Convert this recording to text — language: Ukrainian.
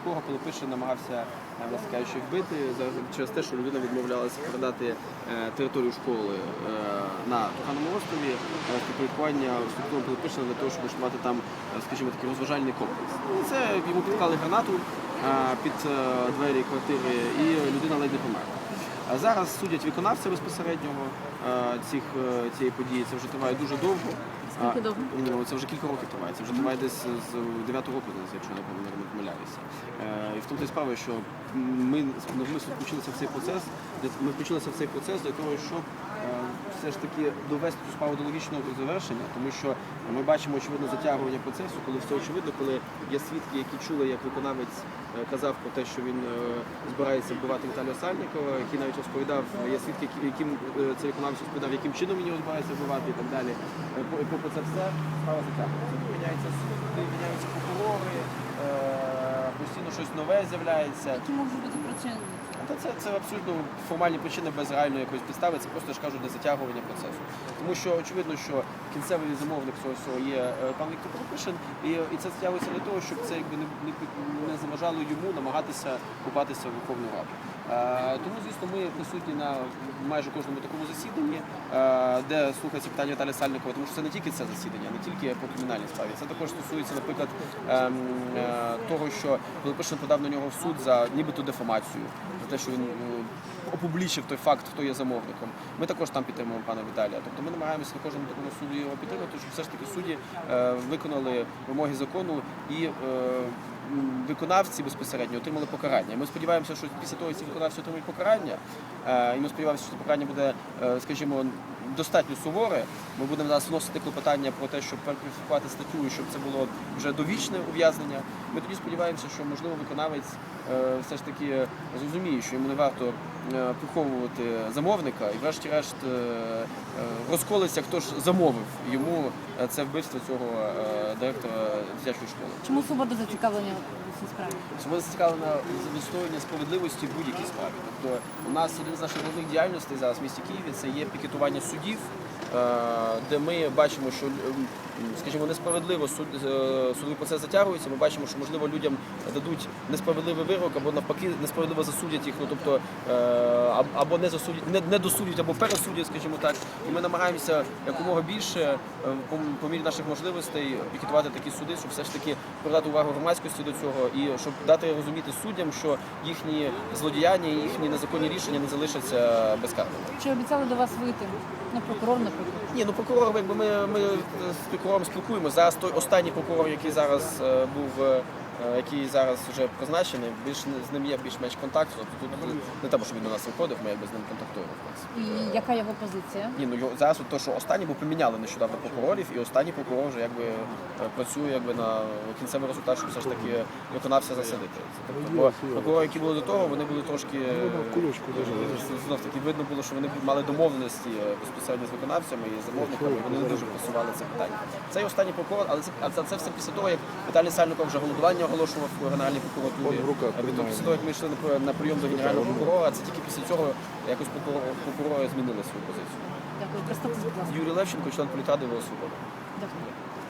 якого Пилипишин намагався, е, кажучи, вбити через те, що людина відмовлялася передати е, територію школи е, на Туханому острові підпорядкування структуру Пилипишина для того, щоб мати там, скажімо, такий розважальний комплекс. Це йому підклали гранату під двері квартири, і людина ледь не померла. А зараз судять виконавця безпосереднього е, цих, е, цієї події. Це вже триває дуже довго. Скільки довго? Ну, це вже кілька років триває. Це вже триває десь з 9 року, якщо я не помиляю- не помиляюся. Е, і в тому та справа, що ми ми включилися в цей процес. Ми включилися в цей процес для того, щоб все ж таки довести цю справу до логічного завершення, тому що ми бачимо очевидно затягування процесу, коли все очевидно, коли є свідки, які чули, як виконавець е, казав про те, що він е, збирається вбивати Віталія Сальникова, який навіть розповідав, є свідки, яким е, цей виконавець розповідав, яким чином він його збирається вбивати і так далі. По- Попри це все справа затягується. Міняються суди, міняються прокурори, постійно щось нове з'являється. Які можуть бути причини? Та це, це абсолютно формальні причини без реальної якоїсь підстави, це просто я ж кажу для затягування процесу. Тому що очевидно, що кінцевий замовник цього всього є е, пан Віктор Пропишин, і, і це затягується для того, щоб це якби не, не, не заважало йому намагатися купатися в Верховну Раду. Е, тому, звісно, ми присутні на майже кожному такому засіданні, е, де слухається питання Віталія Сальникова, тому що це не тільки це засідання, не тільки по кримінальній справі. Це також стосується, наприклад, ем, е, того, що Пилипишин подав на нього в суд за нібито дефамацію, за те, що він опублічив той факт, хто є замовником. Ми також там підтримуємо пана Віталія. Тобто ми намагаємося на кожному такому суді його підтримати, щоб все ж таки судді виконали вимоги закону і. Виконавці безпосередньо отримали покарання. Ми сподіваємося, що після того ці виконавці отримають покарання, е, і ми сподіваємося, що покарання буде, е, скажімо, достатньо суворе. Ми будемо зараз вносити клопотання про те, щоб перекваліфікувати статтю, щоб це було вже довічне ув'язнення. Ми тоді сподіваємося, що можливо виконавець е, все ж таки зрозуміє, що йому не варто приховувати замовника, і врешті-решт розколиться, хто ж замовив йому це вбивство цього директора дитячої школи. Чому свобода зацікавлення цій справі? Ми зацікавлені в застоєння справедливості в будь-якій справі. Тобто у нас один з наших головних діяльностей зараз в місті Києві це є пікетування судів, де ми бачимо, що скажімо, несправедливо суд, е, судовий процес затягується. Ми бачимо, що можливо людям дадуть несправедливий вирок або навпаки несправедливо засудять їх. Ну тобто е, або не засудять, не, не досудять або пересудять, скажімо так. І ми намагаємося якомога більше е, по, мірі наших можливостей пікетувати такі суди, щоб все ж таки придати увагу громадськості до цього і щоб дати розуміти суддям, що їхні злодіяння, і їхні незаконні рішення не залишаться безкарними. Чи обіцяли до вас вийти? Ну, прокурор, наприклад. Ні, ну прокурор, якби ми, ми з прокурором спілкуємося. Зараз той останній прокурор, який зараз е, був. Е, Який зараз вже призначений, більш з ним є більш-менш контакт. Тобто тут не треба, щоб він до нас виходив, ми якби з ним контактуємо. в принципі. І яка його позиція? Ні, ну його- зараз от то, що останній, бо поміняли нещодавно прокурорів, і останній прокурор вже якби е, працює якби на кінцевий результат, щоб все ж таки виконався засадити. Тобто, бо прокурори, які були до того, вони були трошки знов таки видно було, що вони мали домовленості е, безпосередньо з виконавцями і замовниками. і Вони не дуже просували це питання. Цей останній прокурор, але це а це, це все після того, як Віталій Сальников вже голодування оголошував у Генеральній прокуратурі. В А від того, після того, як ми йшли на прийом до генерального прокурора, це тільки після цього якось прокурор- прокурори змінили свою позицію. Дякую. Представтесь, будь ласка. Юрій Левченко, член політради «Волос Дякую.